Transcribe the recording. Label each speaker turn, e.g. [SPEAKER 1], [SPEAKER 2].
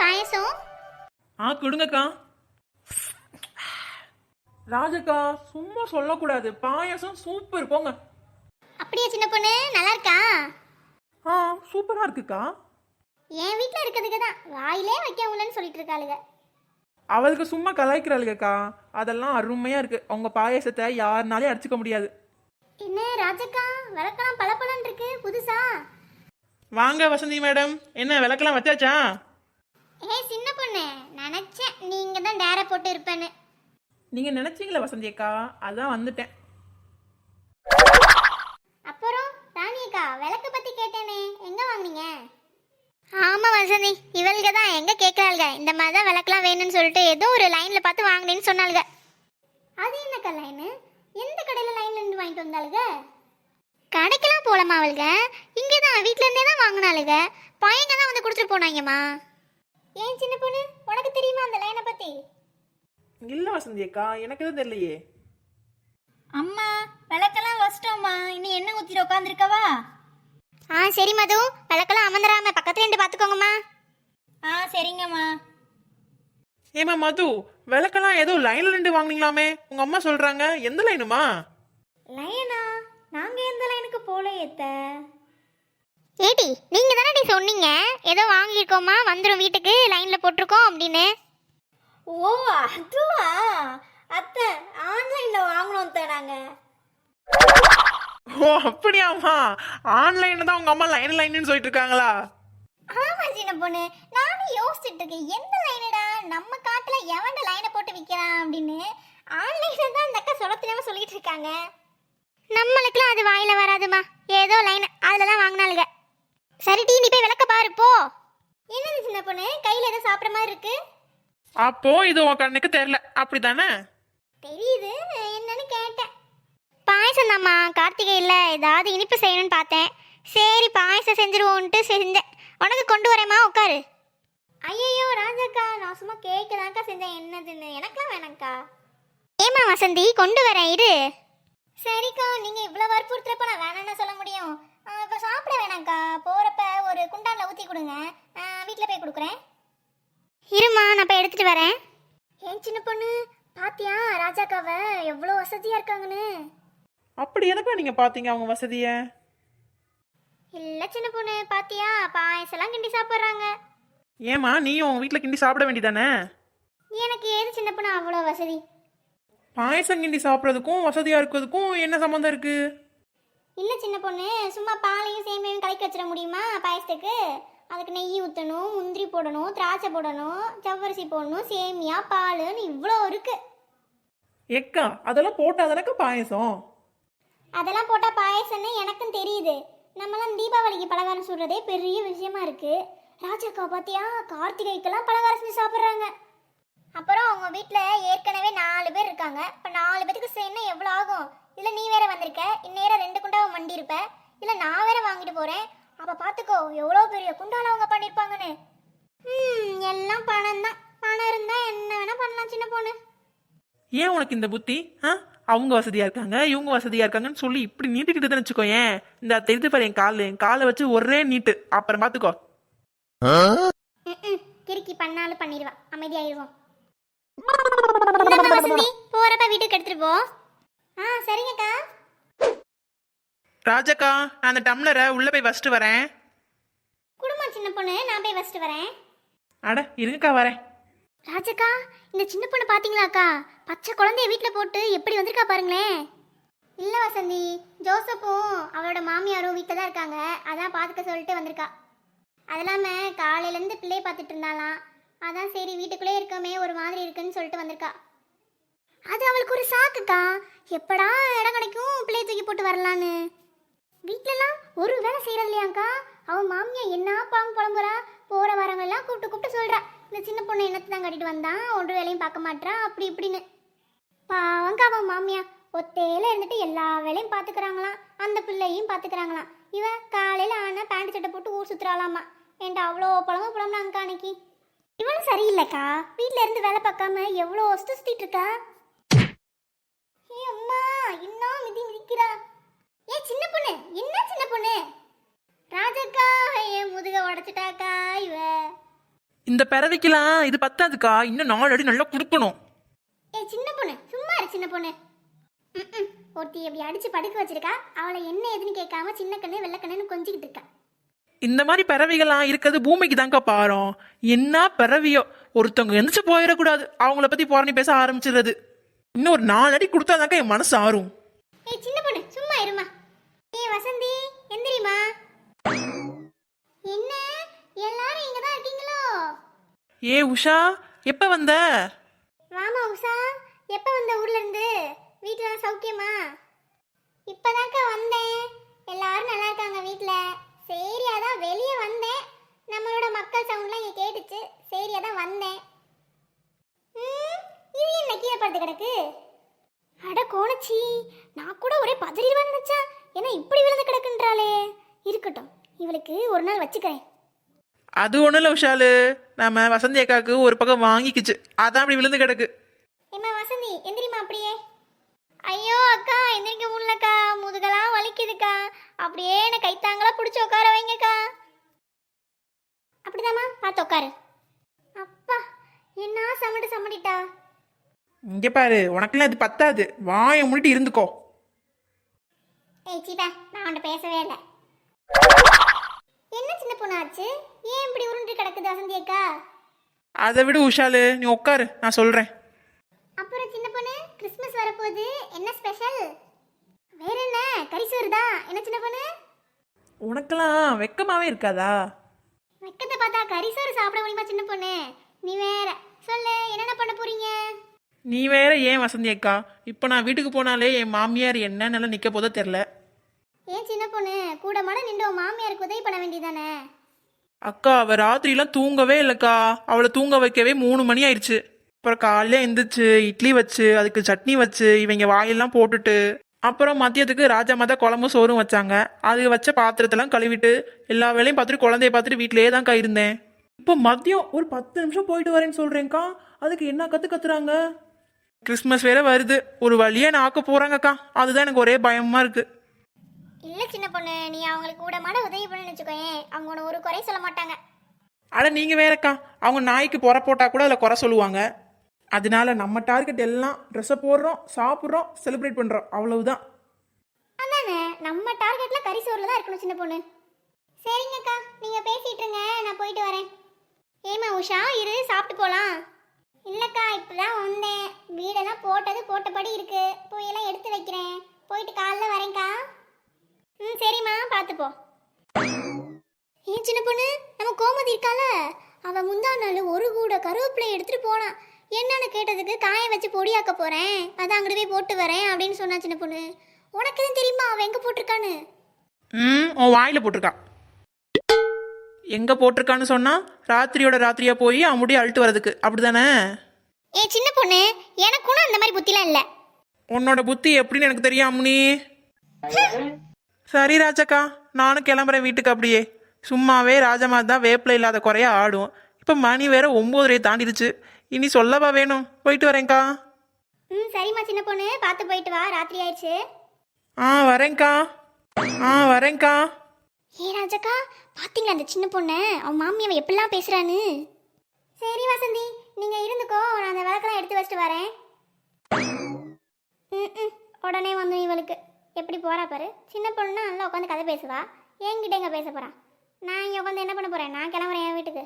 [SPEAKER 1] பாயசம்?
[SPEAKER 2] ஆ கொடுங்கக்கா. ராஜக்கா சும்மா சொல்லக்கூடாது. பாயாசம் சூப்பர் போங்க.
[SPEAKER 1] அப்படியே சின்ன பொண்ணு? நல்லா இருக்கா
[SPEAKER 2] ஆ சூப்பரா இருக்குக்கா.
[SPEAKER 1] என் வீட்டில் இருக்கிறதுக்கு தான். வாயிலே வைக்க முடியலன்னு சொல்லிட்டு இருக்காளுங்க
[SPEAKER 2] அவளுக்கு சும்மா கலாய்க்கிறாளுக்கா அதெல்லாம் அருமையா இருக்கு. உங்க பாயாசத்தை யாருனாலையும் அடிச்சுக்க முடியாது.
[SPEAKER 1] என்ன ராஜக்கா? விளக்கலாம் பளபளன்னு இருக்கு. புதுசா?
[SPEAKER 2] வாங்க வசந்தி மேடம். என்ன விளக்கெல்லாம் வச்சாச்சா?
[SPEAKER 1] ஏ சின்ன பொண்ணு நினைச்சேன் நீங்க தான் டேர போட்டு இருப்பேன்னு.
[SPEAKER 2] நீங்க நினைச்சீங்களா வசந்தி அக்கா? அதான் வந்துட்டேன்.
[SPEAKER 1] அப்புறம் ராணி அக்கா விளக்கு பத்தி கேட்டேனே எங்க வாங்குனீங்க? ஆமா வசந்தி. இவளுக தான் எங்க கேக்குறாளுக. இந்த மாதிரி தான் விளக்குலாம் வேணும்னு சொல்லிட்டு ஏதோ ஒரு லைன்ல பார்த்து வாங்கினேன்னு சொன்னாளுக. அது என்னக்கா லைனு எந்த கடையில லைன்ல இருந்து வாங்கிட்டு வந்தாளுக? கடைக்கெல்லாம் போலமா அவளுக. இங்கே தான் வீட்ல இருந்தே தான் வாங்கினாளுக. பையங்க தான் வந்து கொடுத்துட்டு போனாங்கம்மா. ஏன் சின்ன பொண்ணு? உனக்கு தெரியுமா அந்த லைனை பத்தி?
[SPEAKER 2] இல்ல வசந்தி அக்கா எனக்கு எதுவும் தெரியலையே.
[SPEAKER 3] அம்மா விளக்கெல்லாம் வச்சிட்டோம்மா. இன்னும் எண்ணெய் ஊத்திட்டு உட்காந்துருக்கவா
[SPEAKER 1] ஆ சரி மது. விளக்கெல்லாம் அமர்ந்துடாம பக்கத்துல இருந்து பாத்துக்கோங்கம்மா.
[SPEAKER 3] ஆ சரிங்கம்மா.
[SPEAKER 2] ஏமா மது விளக்கெல்லாம் ஏதோ லைன்ல நின்று வாங்குனீங்களாமே. உங்க அம்மா சொல்றாங்க. எந்த லைனுமா
[SPEAKER 3] லைனா நாங்க எந்த லைனுக்கு போல ஏத்த
[SPEAKER 1] ஏடி நீங்க தானே சொன்னீங்க? ஏதோ வாங்கியிருக்கோமா? வந்துடும் வீட்டுக்கு லைன்ல போட்டிருக்கோம் அப்படின்னு.
[SPEAKER 3] ஓ அதுவா? அத்தை ஆன்லைன்ல வாங்கினோம் அத்தை
[SPEAKER 2] ஓ அப்படியாமா ஆன்லைன்ல தான் உங்க அம்மா லைன் லைன்னு சொல்லிட்டு இருக்காங்களா
[SPEAKER 1] ஆமா சின்ன பொண்ணு. நானும் யோசிச்சுட்டு இருக்கேன் எந்த லைனடா நம்ம காட்டுல எவன்ட லைனை போட்டு விற்கிறான் அப்படின்னு. ஆன்லைன்ல தான் அந்த அக்கா சொல்ல தெரியாம சொல்லிட்டு இருக்காங்க நம்மளுக்குலாம் அது வாயில வராதுமா ஏதோ லைன் அதுல தான் வாங்கினாளுங்க. சரி டீ நீ போய் விளக்க பாரு போ. என்னது சின்ன பொண்ணு? கையில ஏதோ சாப்பிட்ற மாதிரி இருக்கு.
[SPEAKER 2] அப்போ இது உன் கண்ணுக்கு தெரியல. அப்படிதானே?
[SPEAKER 1] தெரியுது என்னன்னு கேட்டேன். பாயசம் தாம்மா கார்த்திகையில் ஏதாவது இனிப்பு செய்யணும்னு பார்த்தேன். சரி பாயசம் செஞ்சிருவோன்ட்டு செஞ்சேன். உனக்கு கொண்டு வரேம்மா உட்காரு. ஐயோ ராஜாக்கா நான் சும்மா கேக்கு தான்க்கா செஞ்சேன். என்னதுன்னு? எனக்குலாம் வேணாங்க்கா ஏமா வசந்தி கொண்டு வரேன் இரு. சரிக்கா நீங்கள் இவ்வளோ வற்புறுத்துறப்ப நான் வேணாம்னு சொல்ல முடியும் இப்போ சாப்பிட வேணாங்க்கா போகிறப்ப ஒரு குண்டானில் ஊற்றி கொடுங்க. வீட்டில் போய் கொடுக்குறேன். இருமா நான் போய் எடுத்துட்டு வரேன். ஏன் சின்ன பொண்ணு? பாத்தியா ராஜாக்காவ? எவ்வளோ வசதியா இருக்காங்கன்னு.
[SPEAKER 2] அப்படி எதுக்கா நீங்க பாத்தீங்க அவங்க வசதிய?
[SPEAKER 1] இல்ல சின்ன பொண்ணு பாத்தியா பாயசெல்லாம் கிண்டி சாப்பிட்றாங்க.
[SPEAKER 2] ஏமா நீயும் உங்க வீட்ல கிண்டி சாப்பிட வேண்டியதானே?
[SPEAKER 1] எனக்கு ஏது சின்ன பொண்ணு அவ்வளோ வசதி?
[SPEAKER 2] பாயசம் கிண்டி சாப்பிட்றதுக்கும் வசதியா இருக்கிறதுக்கும் என்ன சம்மந்தம் இருக்கு?
[SPEAKER 1] இல்ல சின்ன பொண்ணு சும்மா பாலையும் சேமியாவும் கலக்கி வச்சிட முடியுமா பாயசத்துக்கு? அதுக்கு நெய் ஊற்றணும் முந்திரி போடணும் திராட்சை போடணும் ஜவ்வரிசி போடணும் சேமியா பாலுன்னு இவ்வளோ இருக்கு.
[SPEAKER 2] எக்கா அதெல்லாம் போட்டாதானக்கா பாயசம்?
[SPEAKER 1] அதெல்லாம் போட்டால் பாயசம்னு எனக்கும் தெரியுது. நம்மலாம் தீபாவளிக்கு பலகாரம் சுடுறதே பெரிய விஷயமா இருக்கு. ராஜாக்கா பாத்தியா கார்த்திகைக்கெல்லாம் பலகாரம் செஞ்சு சாப்பிட்றாங்க. அப்புறம் அவங்க வீட்டில் ஏற்கனவே நாலு பேர் இருக்காங்க. இப்போ நாலு பேத்துக்கு செய்யணும் எவ்வளோ ஆகும்? இல்லை நீ வேற வந்திருக்க. இந்நேரம் ரெண்டு குண்டாவை மண்டி இருப்ப இல்லை நான் வேற வாங்கிட்டு போகிறேன் அப்போ பார்த்துக்கோ எவ்வளோ பெரிய குண்டால அவங்க பண்ணியிருப்பாங்கன்னு ம் எல்லாம் பணம் தான். பணம் இருந்தால் என்ன வேணால் பண்ணலாம் சின்ன பொண்ணு.
[SPEAKER 2] ஏன் உனக்கு இந்த புத்தி? ஆ? அவங்க வசதியா இருக்காங்க இவங்க வசதியா இருக்காங்கன்னு சொல்லி இப்படி நீட்டிக்கிட்டு தான் வச்சுக்கோ ஏன் இந்த தெரிஞ்சு பாரு என் கால். என் காலை வச்சு ஒரே நீட்டு. அப்புறம் பாத்துக்கோ.
[SPEAKER 1] கிறுக்கி பண்ணாலும் பண்ணிடுவா. அமைதியாயிருவோம். போறப்ப வீட்டுக்கு எடுத்துட்டு போ. ஆ சரிங்கக்கா.
[SPEAKER 2] ராஜக்கா நான் அந்த டம்ளரை உள்ள போய் வச்சுட்டு வரேன்.
[SPEAKER 1] குடும்பம் சின்ன பொண்ணு. நான் போய் வச்சுட்டு வரேன்.
[SPEAKER 2] அட இருங்கக்கா வரேன்.
[SPEAKER 1] ராஜக்கா இந்த சின்ன பொண்ணு பாத்தீங்களாக்கா பச்சை குழந்தைய வீட்டில் போட்டு எப்படி வந்திருக்கா பாருங்களேன். இல்லை வசந்தி ஜோசப்பும் அவளோட மாமியாரும் வீட்டில் தான் இருக்காங்க. அதான் பார்த்துக்க சொல்லிட்டு வந்திருக்கா. அது இல்லாமல் காலையிலேருந்து பிள்ளையை பார்த்துட்டு இருந்தாலாம் அதான் சரி வீட்டுக்குள்ளே இருக்கமே ஒரு மாதிரி இருக்குன்னு சொல்லிட்டு வந்திருக்கா. அது அவளுக்கு ஒரு சாக்குக்கா எப்படா இடம் கிடைக்கும் பிள்ளையை தூக்கி போட்டு வரலான்னு. வீட்டிலலாம் ஒரு வேலை செய்கிறது இல்லையாக்கா அவன் மாமியா என்ன பாம்பு புலம்புறா? போகிற வரவெல்லாம் கூப்பிட்டு கூப்பிட்டு சொல்கிறா இந்த சின்ன பொண்ணு என்னத்தை தான் கட்டிட்டு வந்தான் ஒன்று வேலையும் பார்க்க மாட்றா? அப்படி இப்படின்னு. பாவங்க அவன் மாமியா. ஒத்தையில இருந்துட்டு எல்லா வேலையும் பார்த்துக்கிறாங்களாம் அந்த பிள்ளையும் பார்த்துக்கிறாங்களாம் இவன் காலையில் ஆனால் பேண்ட் சட்டை போட்டு ஊர் சுற்றுறாளாமா என்கிட்ட அவ்வளோ புலம்பு புலம்புனாங்கக்கா அன்னைக்கு? இவனும் சரியில்லைக்கா. வீட்டில இருந்து வேலை பார்க்காம எவ்வளோ ஒஸ்ட்டு சுத்திட்டு இருக்கா? ஏ அம்மா இன்னும் மிதி மிதிக்கிறா? ஏ சின்ன பொண்ணு. என்ன சின்ன பொண்ணு? ராஜக்கா என் முதுக உடைச்சிட்டாக்கா இவ.
[SPEAKER 2] இந்த பிறவிக்கெல்லாம் இது பத்தாதுக்கா. இன்னும் நாலு அடி நல்லா கொடுக்கணும்.
[SPEAKER 1] ஏய் சின்ன பொண்ணு. சும்மா இரு சின்ன பொண்ணு. ம்ம். ஒருத்தி எப்படி அடிச்சு படுக்க வச்சிருக்கா. அவளை என்ன ஏதுன்னு கேட்காம சின்ன கண்ணு வெள்ளை கண்ணுன்னு கொஞ்சிக்கிட்டு இருக்கா.
[SPEAKER 2] இந்த மாதிரி பிறவிகள்லாம் இருக்கிறது பூமிக்கு தாங்க பாரம். என்ன பிறவியோ? ஒருத்தவங்க எந்திரிச்சு போயிடக்கூடாது. அவங்கள பத்தி புறணி பேச ஆரம்பிச்சிடுறது. இன்னும் ஒரு நாலு அடி கொடுத்தாதாங்க என் மனசு ஆறும்
[SPEAKER 1] ஏய் சின்ன பொண்ணு சும்மா இருமா ஏய் வசந்தி எந்திரிமா என்ன எல்லாரும் இங்க தான் இருக்கீங்களோ
[SPEAKER 2] ஏ உஷா எப்ப வந்த?
[SPEAKER 1] வாமா உஷா எப்ப வந்த ஊர்ல இருந்து வீட்டுல சௌக்கியமா? இப்பதாக்கா வந்தேன். எல்லாரும் நல்லா இருக்காங்க வீட்டுல சரி அதான் வெளியே வந்தேன். நம்மளோட மக்கள் சவுண்ட்லாம் இங்க கேட்டுச்சு. சரி அதான் வந்தேன். ம், இது என்ன கீழே படுத்து கிடக்கு? அட கோணச்சி நான் கூட ஒரே பதறிடுவேன் நினைச்சா ஏன்னா இப்படி விழுந்து கிடக்குன்றாளே. இருக்கட்டும் இவளுக்கு ஒரு நாள் வச்சுக்கிறேன்.
[SPEAKER 2] அது ஒண்ணும் இல்ல உஷாலு நம்ம வசந்தி அக்காவுக்கு ஒரு பக்கம் வாங்கிக்கிச்சு. அதான் அப்படி விழுந்து கிடக்கு.
[SPEAKER 1] ஏம்மா வசந்தி? எந்திரிமா அப்படியே. ஐயோ அக்கா எந்திரிக்க முடியலக்கா. முதுகெல்லாம் வலிக்குதுக்கா. அப்படியே என்னை கைத்தாங்களா பிடிச்சி உட்கார வைங்கக்கா. அப்படிதாம்மா பார்த்து உட்காரு. அப்பா என்ன சமட்டு சமட்டிட்டா
[SPEAKER 2] இங்க பாரு உனக்கெல்லாம் இது பத்தாது. வாயை மூடிட்டு இருந்துக்கோ.
[SPEAKER 1] ஏய் சீதா நான் அவன்கிட்ட பேசவே இல்லை. என்ன சின்ன பொண்ணு ஆச்சு? ஏன் இப்படி உருண்டு கிடக்குது வசந்தி அக்கா?
[SPEAKER 2] அதை விட உஷாலு நீ உட்காரு நான் சொல்றேன்.
[SPEAKER 1] அப்புறம் சின்ன பொண்ணு கிறிஸ்மஸ் வரப்போகுது. என்ன ஸ்பெஷல்? வேற என்ன? கரிசோறு தான் என்ன சின்ன பொண்ணு?
[SPEAKER 2] உனக்கெல்லாம் வெக்கமாவே இருக்காதா?
[SPEAKER 1] வெக்கத்தை பார்த்தா கரிசோறு சாப்பிட முடியுமா சின்ன பொண்ணு? நீ வேற. சொல்லு என்னென்ன பண்ண போறீங்க?
[SPEAKER 2] நீ வேற ஏன் வசந்தி அக்கா? இப்போ நான் வீட்டுக்கு போனாலே என் மாமியார் என்ன நல்லா நிக்க போதோ தெரில
[SPEAKER 1] ஏன் சின்ன பொண்ணு கூட மாட நின்று உன் மாமியாருக்கு உதவி பண்ண வேண்டியதானே
[SPEAKER 2] அக்கா அவ ராத்திரிலாம் தூங்கவே இல்லைக்கா. அவளை தூங்க வைக்கவே மூணு மணி ஆயிடுச்சு. அப்புறம் காலையில எந்திரிச்சு இட்லி வச்சு அதுக்கு சட்னி வச்சு இவங்க வாயெல்லாம் போட்டுட்டு அப்புறம் மதியத்துக்கு ராஜா மாதா குழம்பு சோறும் வச்சாங்க. அது வச்ச பாத்திரத்தெல்லாம் கழுவிட்டு எல்லா வேலையும் பார்த்துட்டு குழந்தைய பார்த்துட்டு வீட்டிலேயே தான்க்கா இருந்தேன். இப்போ மதியம் ஒரு பத்து நிமிஷம் போயிட்டு வரேன்னு சொல்றேன்க்கா. அதுக்கு என்ன கத்து கத்துறாங்க? கிறிஸ்மஸ் வேற வருது. ஒரு வழியா நான் ஆக்க போறாங்கக்கா. அதுதான் எனக்கு ஒரே பயமா இருக்கு.
[SPEAKER 1] இல்ல சின்ன பொண்ணு நீ அவங்களுக்கு கூட மாட உதவி பண்ணு வச்சுக்கோயேன். அவங்க உன்னை ஒரு குறை சொல்ல மாட்டாங்க.
[SPEAKER 2] அட நீங்க வேறக்கா. அவங்க நாய்க்கு புற போட்டா கூட அதில் குறை சொல்லுவாங்க. அதனால நம்ம டார்கெட் எல்லாம் ட்ரெஸ்ஸை போடுறோம் சாப்பிட்றோம் செலிப்ரேட் பண்றோம். அவ்வளவுதான்.
[SPEAKER 1] அதானே நம்ம டார்கெட்ல கரிசோறுல தான் இருக்கணும் சின்ன பொண்ணு. சரிங்கக்கா நீங்க பேசிட்டு இருங்க நான் போயிட்டு வரேன். ஏமா உஷா இரு சாப்பிட்டு போலாம். இல்லக்கா இப்பதான் வந்தேன். வீடெல்லாம் போட்டது போட்டபடி இருக்கு. போய் எல்லாம் எடுத்து வைக்கிறேன். போயிட்டு காலைல வரேன்க்கா. ம் சரிம்மா பார்த்து போ ஏன் சின்ன பொண்ணு நம்ம கோமதி இருக்கால? அவ முந்தா நாள் ஒரு கூட கருவேப்பிலை எடுத்துட்டு போனான் என்னன்னு கேட்டதுக்கு காய வச்சு பொடியாக்க போறேன். அதான் அங்கிட்டு போய் போட்டு வரேன் அப்படின்னு சொன்னா சின்ன பொண்ணு. உனக்கு எதுவும் தெரியுமா? அவ எங்க போட்டிருக்கான்னு?
[SPEAKER 2] ம் உன் வாயில போட்டிருக்கா. எங்க போட்டிருக்கான்னு சொன்னா ராத்திரியோட ராத்திரியா போய் அவன் முடிய அழுட்டு வர்றதுக்கு. அப்படிதானே?
[SPEAKER 1] ஏ சின்ன பொண்ணு எனக்கு கூட அந்த மாதிரி புத்திலாம் இல்ல.
[SPEAKER 2] உன்னோட புத்தி எப்படின்னு எனக்கு தெரியும் அம்னி சரி ராஜாக்கா நானும் கிளம்புறேன் வீட்டுக்கு அப்படியே. சும்மாவே ராஜமா தான் வேப்பில இல்லாத குறைய ஆடும். இப்போ மணி வேற ஒம்போதரையை தாண்டிடுச்சு. இனி சொல்லவா வேணும்? போயிட்டு வரேன்க்கா.
[SPEAKER 1] ம் சரிம்மா சின்ன பொண்ணு. பார்த்து போயிட்டு வா. ராத்திரி ஆயிடுச்சு.
[SPEAKER 2] ஆ வரேன்க்கா. ஆ வரேன்க்கா.
[SPEAKER 1] ஏ ராஜக்கா பாத்தீங்களா அந்த சின்ன பொண்ணு? அவன் மாமி அவன் எப்படிலாம் பேசுறான்னு? சரி வசந்தி நீங்க இருந்துக்கோ. நான் அந்த விளக்கெல்லாம் எடுத்து வச்சுட்டு வரேன். ம், ம். உடனே வந்து இவளுக்கு. எப்படி போறா பாரு? சின்ன பொண்ணுன்னா நல்லா உட்காந்து கதை பேசுவா. என்கிட்ட எங்க பேச போகிறா நான் இங்க உட்காந்து என்ன பண்ண போறேன்? நான் கிளம்புறேன் என் வீட்டுக்கு.